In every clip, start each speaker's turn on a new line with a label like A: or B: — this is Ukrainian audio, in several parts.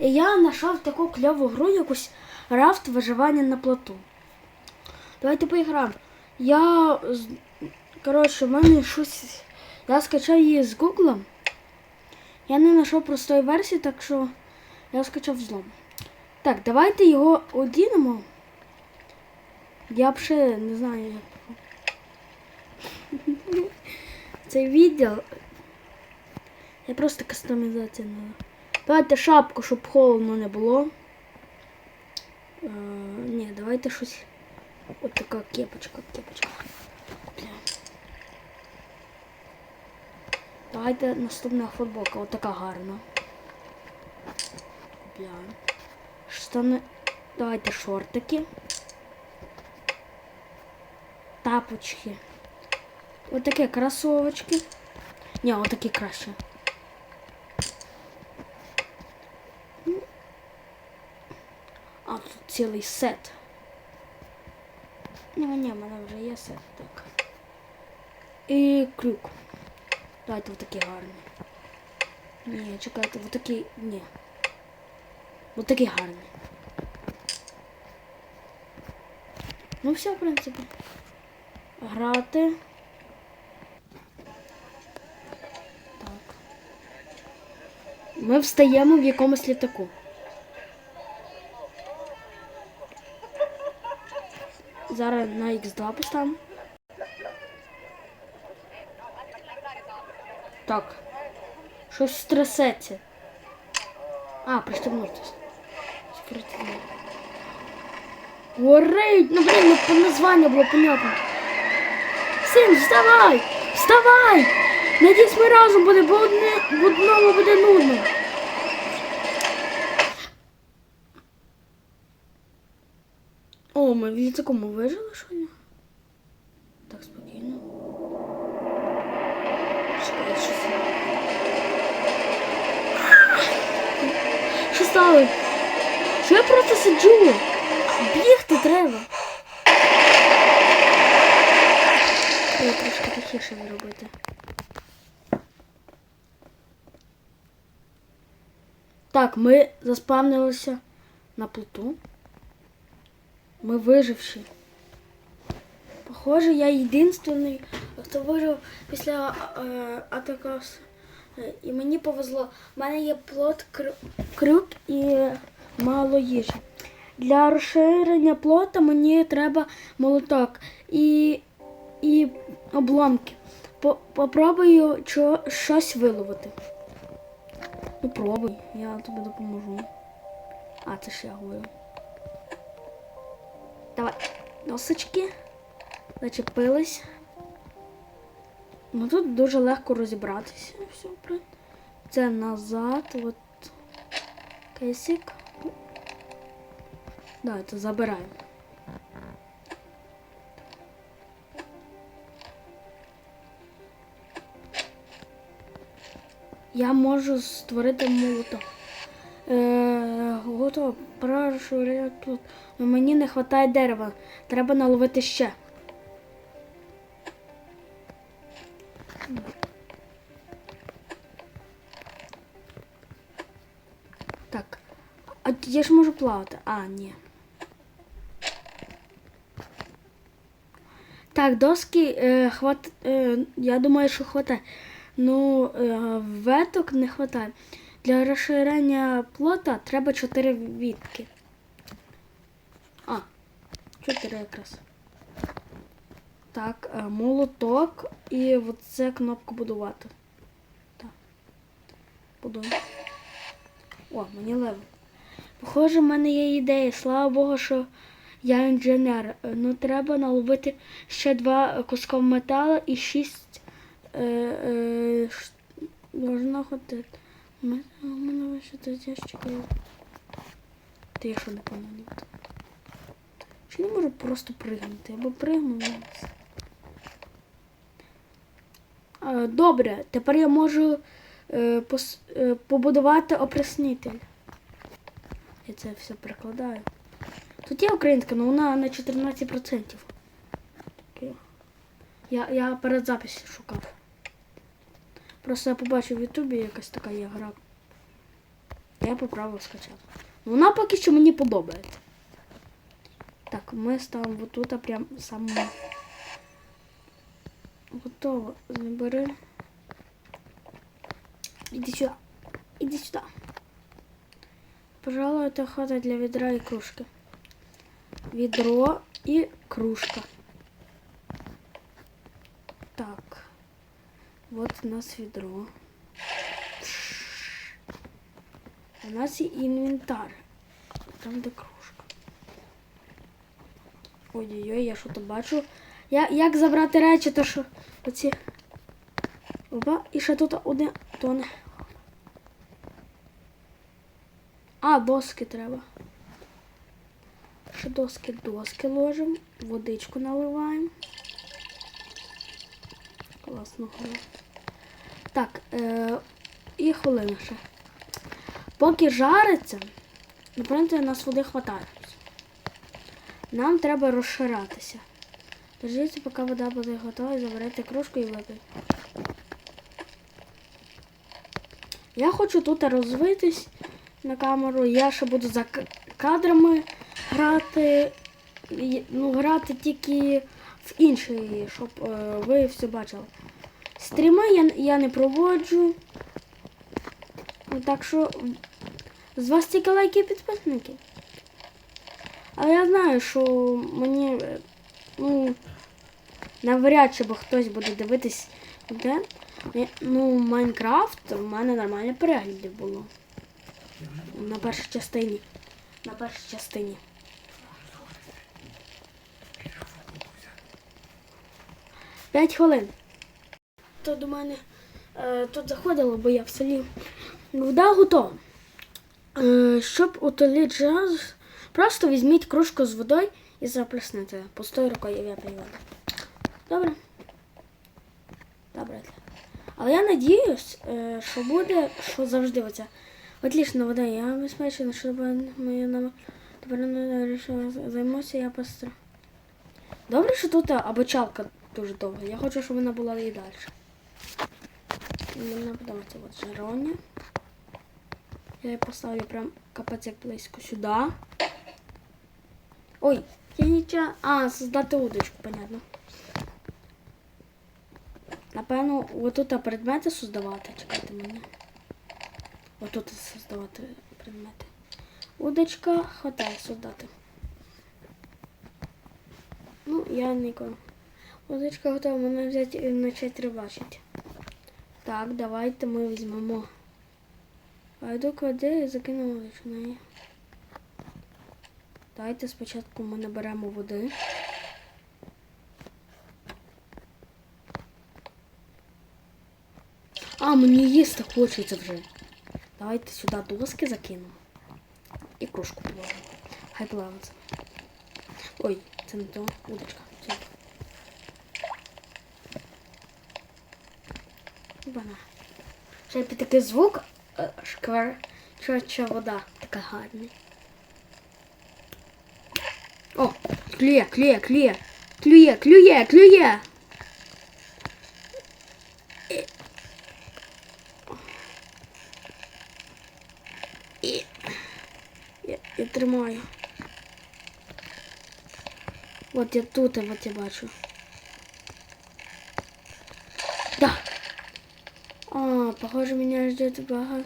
A: І я знайшов таку кльову гру, якусь рафт виживання на плоту. Давайте поіграємо. Я. Коротше, в мене щось. Я скачав її з Гугла. Я не знайшов простої версії, так що я скачав взлом. Так, давайте його одінемо. Я взагалі не знаю. Цей відділ. Я просто кастомізація не. Давайте шапку, щоб холодно не було. Е, ні, давайте щось. От така кепочка, кепочка. Давайте наступна футболка, от така гарна. Бля. Штани. Давайте шортики. Тапочки. Ось такі кросовочки. Ні, отакі краще. А тут цілий сет. Ні, ні, в мене вже є сет, так. І крюк. Давайте отакі гарні. Ні, чекайте, отакі. Ні. Отакі гарні. Ну все, в принципі. Грати. Ми встаємо в якомусь літаку. Зараз на X2 поставимо. Так. Щось стрясеться. А, пристегнутися. Горить! Ну блин, ну по названию было понятно. Син, вставай! Вставай! Надіюсь, ми разом буде, бо одне, одному буде нудно. О, ми в літакому вижили, що ли? Так, спокійно. Чекай, що? Що стало? Що я просто сиджу? Бігти треба. Треба трошки тихіше зробити. Так, ми заспавнилися на плоту. Ми виживші. Похоже, я єдинственний, хто вижив після е, атакас. Е, І мені повезло. У мене є плот крю- крюк і мало їжі. Для розширення плота мені треба молоток і, і обломки. Попробую чо, щось виловити. Ну пробуй, я тобі допоможу. А, це ж я говорю. Давай, досочки. Зачепились. Ну тут дуже легко розібратися. Все. Це назад, от кейсик. Давайте забираємо. Я можу створити молоток. Е, готово. Прошу тут. Ну, мені не вистачає дерева. Треба наловити ще. Так. А я ж можу плавати. А, ні. Так, доски е, хват... е, я думаю, що хватає. Ну, е, веток не хватає. Для розширення плота треба 4 вітки. А, 4 якраз. Так, е, молоток і оце кнопку будувати. Так. Будую. О, мені лево. Похоже, в мене є ідея. Слава Богу, що я інженер. Е, Ну, треба наловити ще два куска металу і шість е, е, можна ходити. У мене, у мене лише тут ящики. Ти я що не пам'ятаю. Чи не можу просто пригнути? Або пригну. Е, Добре, тепер я можу е, побудувати опреснитель. Я це все перекладаю. Тут є українська, але вона на 14%. Окей. Я, я перед записі шукав. Просто я побачив в Ютубі якась така є гра. Я поправив скачати. Ну, Вона поки що мені подобається. Так, ми ставимо вот тут, а прям саме. Готово. Забери. Іди сюди. Іди сюди. Пожалуй, это хватает для ведра и кружки. Ведро и кружка. Так. У нас ведро. У нас є інвентар. Там де кружка. Ой-ой-ой, я що-то бачу. Я, як забрати речі, то що оці. Опа, і ще тут одне тоне. А, доски треба. Ще доски, доски ложимо, водичку наливаємо. Класно гра. Так, е, і хвилина ще. Поки жариться, в принципі, нас води хватає. Нам треба розширатися. Дождіться, поки вода буде готова, заберете кружку і випийте. Я хочу тут розвитись на камеру. Я ще буду за кадрами грати. Ну, грати тільки в інший, щоб е, ви все бачили. Стріми я, я не проводжу. Ну, Так що з вас тільки лайки і підписники. А я знаю, що мені ну, навряд чи бо хтось буде дивитись де. Е, Ну, Майнкрафт в мене нормальні перегляди було. На першій частині. На першій частині. П'ять хвилин. То до мене е, тут заходило, бо я в селі. Вода готова. Е, щоб утолити жаз, просто візьміть кружку з водою і заплеснете. Пустою рукою я воду. Добре? Добре. Але я надіюсь, е, що буде, що завжди оця отлічна вода. Я безпечна, щоб моя нам тепер не займуся, я постро. Добре, що тут обочалка дуже довга. Я хочу, щоб вона була і далі. Мені подобається от жароня. Я її поставлю прям капець як близько сюди. Ой, я нічого. А, создати удочку, понятно. Напевно, отут предмети создавати. Чекайте мене. Отут создавати предмети. Удочка хватає создати. Ну, я ніколи. Удочка готова, мене взяти і почати рибачити. Так, давайте ми візьмемо. Пойду к воді і закину удочку неї. Давайте спочатку ми наберемо води. А, мені їсти хочеться вже. Давайте сюди доски закинемо. І кружку положимо. Хай плавиться. Ой, це не то. Удочка. Все. Бана. Ще під такий звук е, шквар, чорча вода. Така гарна. О, клює, клює, клює. Клює, клює, клює. І... Я, я тримаю. От я тут, от я бачу. Да. А, похоже, меня ждет багато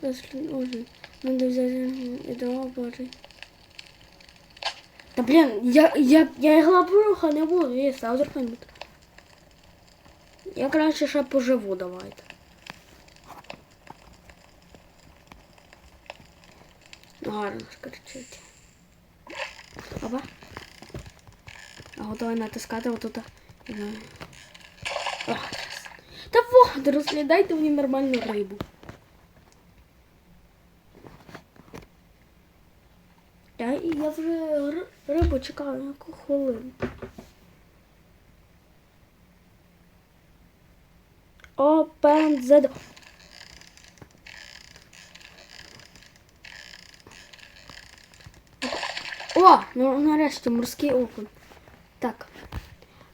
A: ужин. Надо взять и дрова положить. Да блин, я, я, я глобруха не буду а вдруг нибудь. Я краще ще поживу давайте. Ну, гарно ж. Опа. А готовий натискати отут. Ну. Та вот, розглядайте мені нормальну рибу. Я, я вже рибу чекаю на яку хвилину. Open the door. О, ну нарешті морський окунь. Так.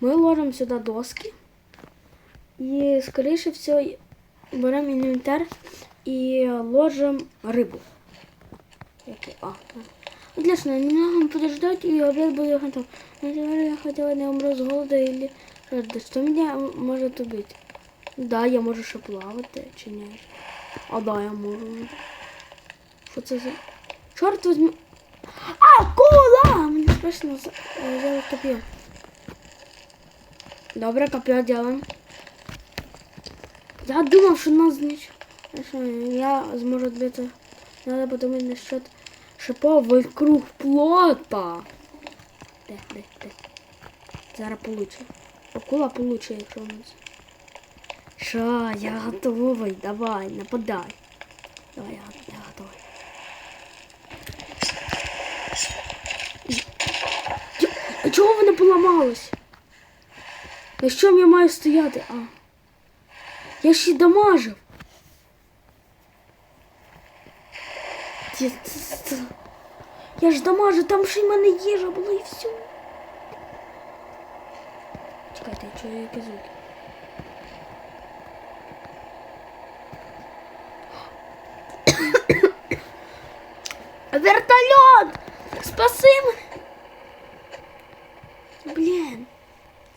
A: Ми ложимо сюди доски. І, скоріше всього, беремо інвентар і ложимо рибу. А, так. Отлично, немного подождать и обед будет готов. Но теперь я хотела не умру с голода или жажды. Что меня может убить? Да, я можу ще плавати, чи ні? А да, я можу. Що це за... Чорт возьми... А, кула! Мені страшно за- е, взяли коп'є. Добре, коп'є делаем. Я думав, що нас знищить. Я зможу відбити. Надо подумати насчет шиповий круг плота. Де, де, де? Зараз получу. Акула получу, якщо вона це. Що, я готовий, давай, нападай. Давай, я, я готовий. А чого вона поламалась? На чому я маю стояти? А. Я ще й дамажив. Ті- ц- ц- Я ж дамажу, там ще й в мене їжа була і все. Чекайте, я чую якісь звуки. Вертольот! Спаси мене! Блін.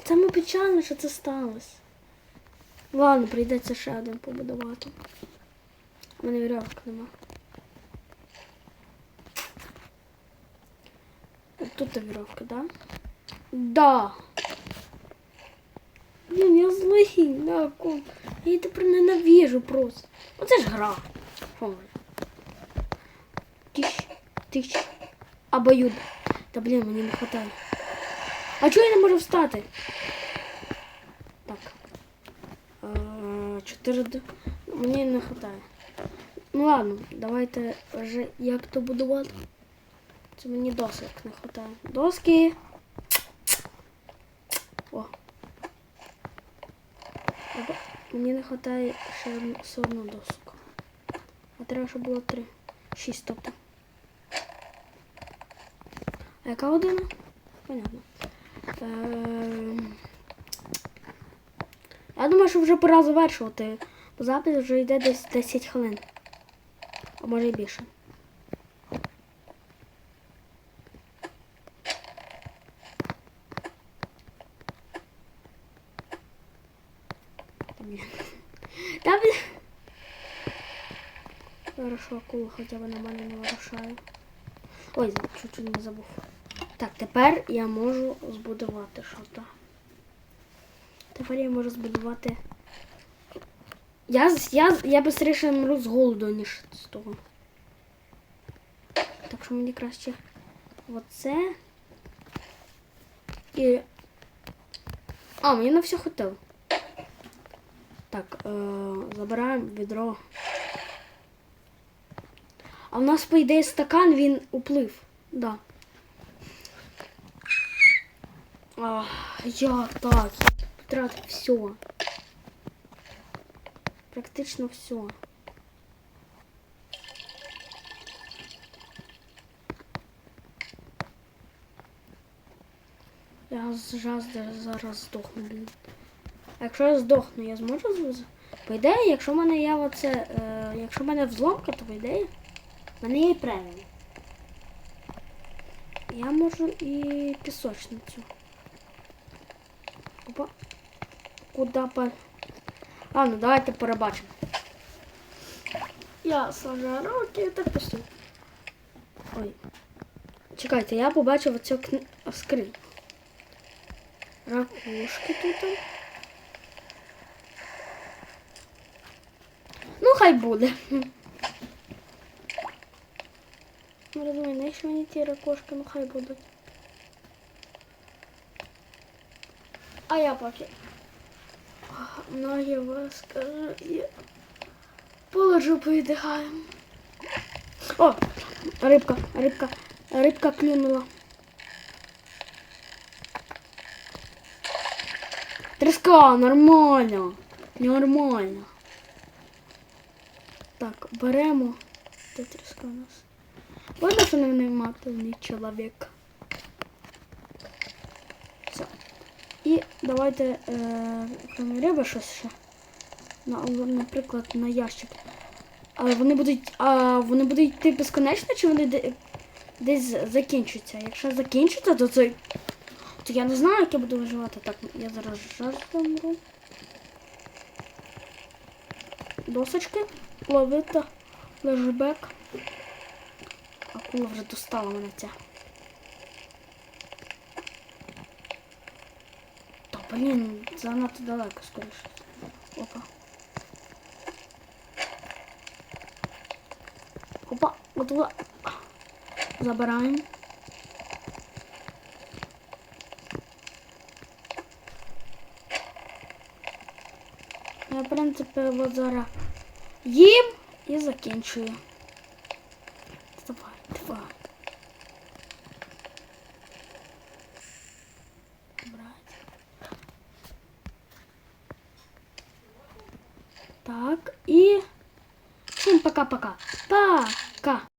A: Саме печально, що це сталося. Ладно, прийдеться ще один побудувати. У мене вірьовок нема. Тут вірьовка, да? Да. Блін, я злий, да, ком. Я її тепер ненавижу просто. Оце ж гра. Тищ, тищ. Обоюд. Та блін, мені не хватає. А чого я не можу встати? Так. Е, Д- Мені не хватає. Ну ладно, давайте вже як то будувати. Це мені досок не хватає. Доски. О. Мені не вистачає ще все одну доску. А треба, щоб було три. Шість, тобто. А яка година? Понятно. Ем, Я думаю, що вже пора завершувати. Бо запис вже йде десь 10 хвилин. А може і більше. Та блін. Хорошо, акула хоча б мене не вирушає. Ой, чуть-чуть не забув. Так, тепер я можу збудувати що-то. Тепер я можу збудувати. Я, я, я быстріше мру з голоду, ніж з того. Так що мені краще оце. І. А, мені на все хватило. Так, е, забираємо відро. А в нас, по ідеї, стакан він уплив. Да. А, як так? Я потратив все. Практично все. Я з жазди зараз здохну, блін. Якщо я здохну, я зможу По ідеї, якщо в мене є оце. Е, якщо в мене взломка, то по ідеї. В мене є преміум. Я можу і пісочницю. Опа. Куда по... Ладно, давайте перебачимо. Я сажаю руки так пустю. Ой. Чекайте, я побачив оцю кни... скриньку. Ракушки тут. Ну, хай буде. Не розумію, навіщо мені ті ракушки, ну хай будуть. А я поки. Ноги вас скажу, я положу, повіддихаю. О, рибка, рибка, рибка клюнула. Треска, нормально. Нормально. Так, беремо. Де треска у нас? Видно, що не внимательний чоловік. Все. І давайте, е, крім риби, щось ще. На, наприклад, на ящик. А вони будуть. А вони будуть йти безконечно, чи вони де- десь закінчаться? Якщо закінчаться, то це. То я не знаю, як я буду виживати. Так, я зараз жартомру. Досочки. Ловита. Лежбек. Акула вже достала мене ця. Блін, занадто далеко, скоріше. Опа. Опа, готова. Забираємо. Я, в принципі, от зараз їм і закінчую.